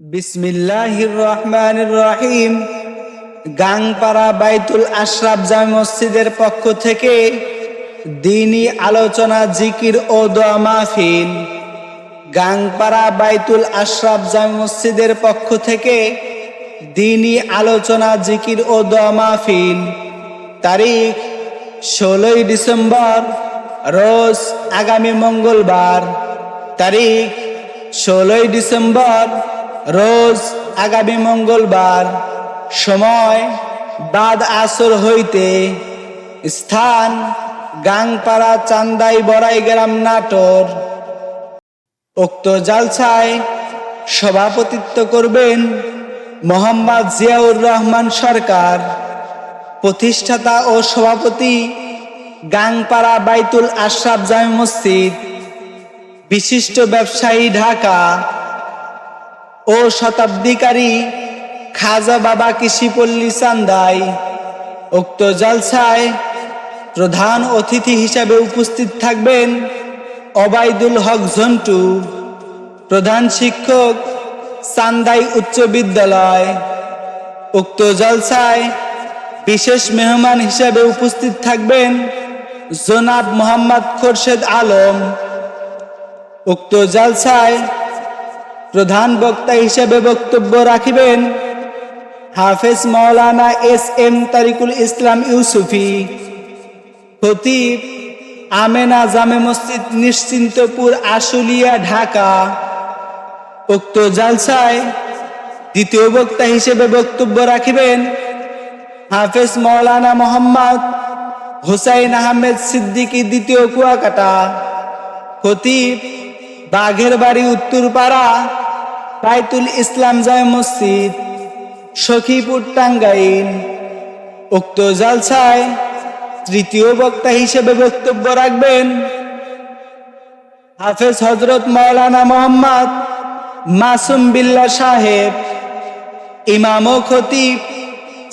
বিসমিল্লাহির রহমানির রহিম। গাংপাড়া বাইতুল আশরাফ জামে মসজিদের পক্ষ থেকে দিনী আলোচনা, জিকির ও দোয়া মাহফিল। গাংপাড়া বাইতুল আশরাফ জামে মসজিদের পক্ষ থেকে দিনী আলোচনা, জিকির ও দোয়া মাহফিল। তারিখ ষোলোই ডিসেম্বর, রোজ আগামী মঙ্গলবার। তারিখ ষোলোই ডিসেম্বর রোজ আগামী মঙ্গলবার সময় বাদ আসর হইতে স্থান গাংপাড়া চান্দাই বড়াই গ্রাম নাটোর। উক্ত জালসায় সভাপতিত্ব করবেন মোহাম্মদ জিয়াউর রহমান সরকার, প্রতিষ্ঠাতা ও সভাপতি গাংপাড়া বাইতুল আশরাফ জামে মসজিদ, বিশিষ্ট ব্যবসায়ী ঢাকা ও শতাব্দীকারী খাজা বাবা কৃষিপল্লী চান্দাই উক্ত জলসায় প্রধান অতিথি হিসাবে উপস্থিত থাকবেন অবায়দুল হক ঝন্টু, প্রধান শিক্ষক চান্দাই উচ্চ বিদ্যালয়। উক্ত জলসায় বিশেষ মেহমান হিসাবে উপস্থিত থাকবেন জনাব মোহাম্মদ খোরশেদ আলম। উক্ত জালসায় প্রধান বক্তা হিসেবে বক্তব্য রাখিবেন হাফেজ মাওলানা এস এম তারিকুল ইসলাম ইউসুফি। খতিব আমেনা জামে মসজিদ নিশ্চিন্তপুর, আশুলিয়া, ঢাকা। উক্ত জালসায় দ্বিতীয় বক্তা হিসেবে বক্তব্য রাখিবেন হাফেজ মাওলানা মোহাম্মদ হুসাইন আহমেদ সিদ্দিকী দ্বিতীয় কুয়াকাটা। খতিব বাঘের বাড়ি উত্তরপাড়া। বাইতুল ইসলাম জায় মসজিদ, সখীপুর টাঙ্গাইল। উক্ত জালসায় তৃতীয় বক্তা হিসেবে বক্তব্য রাখবেন হাফেজ হজরত মাওলানা মোহাম্মদ মাসুম বিল্লা সাহেব, ইমাম ও খতিব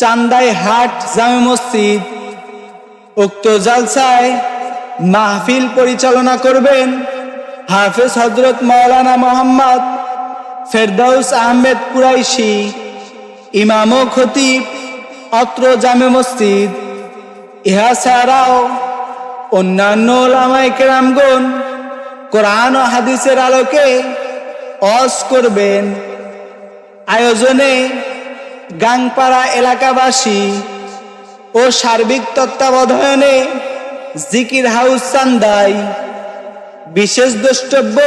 চান্দাই হাট জামে মসজিদ। উক্ত জালসায় মাহফিল পরিচালনা করবেন হাফেজ হজরত মাওলানা মোহাম্মদ ফেরদাউস আহমেদ কুরাইশি ইমাম ও খতিব, অত্র জামে মসজিদ। ইহা ছাড়াও অন্যান্য ওলামাই কেরামগণ কোরআন ও হাদিসের আলোকে অস করবেন। আয়োজনে গাংপাড়া এলাকাবাসী ও সার্বিক তত্ত্বাবধানে জিকির হাউস চান্দাই বিশেষ দ্রষ্টব্য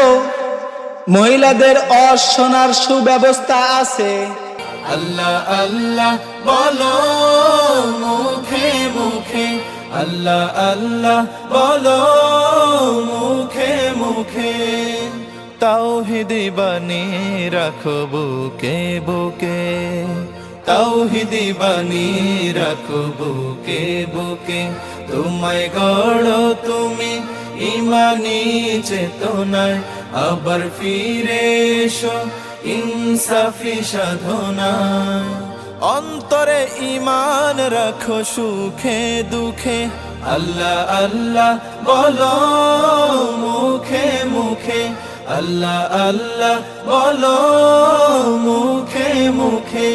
মহিলাদের অশোনার সুব্যবস্থা আছে। আল্লাহ আল্লাহ, বলো মুখে মুখে। আল্লাহ আল্লাহ, বলো মুখে মুখে। তাওহিদি বানি রাখো বুকে বুকে। তাওহিদি বানি রাখো বুকে বুকে। তোমায় গড়ো তুমি ইমানি চেতনায় আবার ফিরে এসো, ইনসাফি সাধনায় অন্তরে ইমান রাখো সুখে দুঃখে, আল্লাহ আল্লাহ বলো মুখে মুখে, আল্লাহ আল্লাহ বলো মুখে মুখে।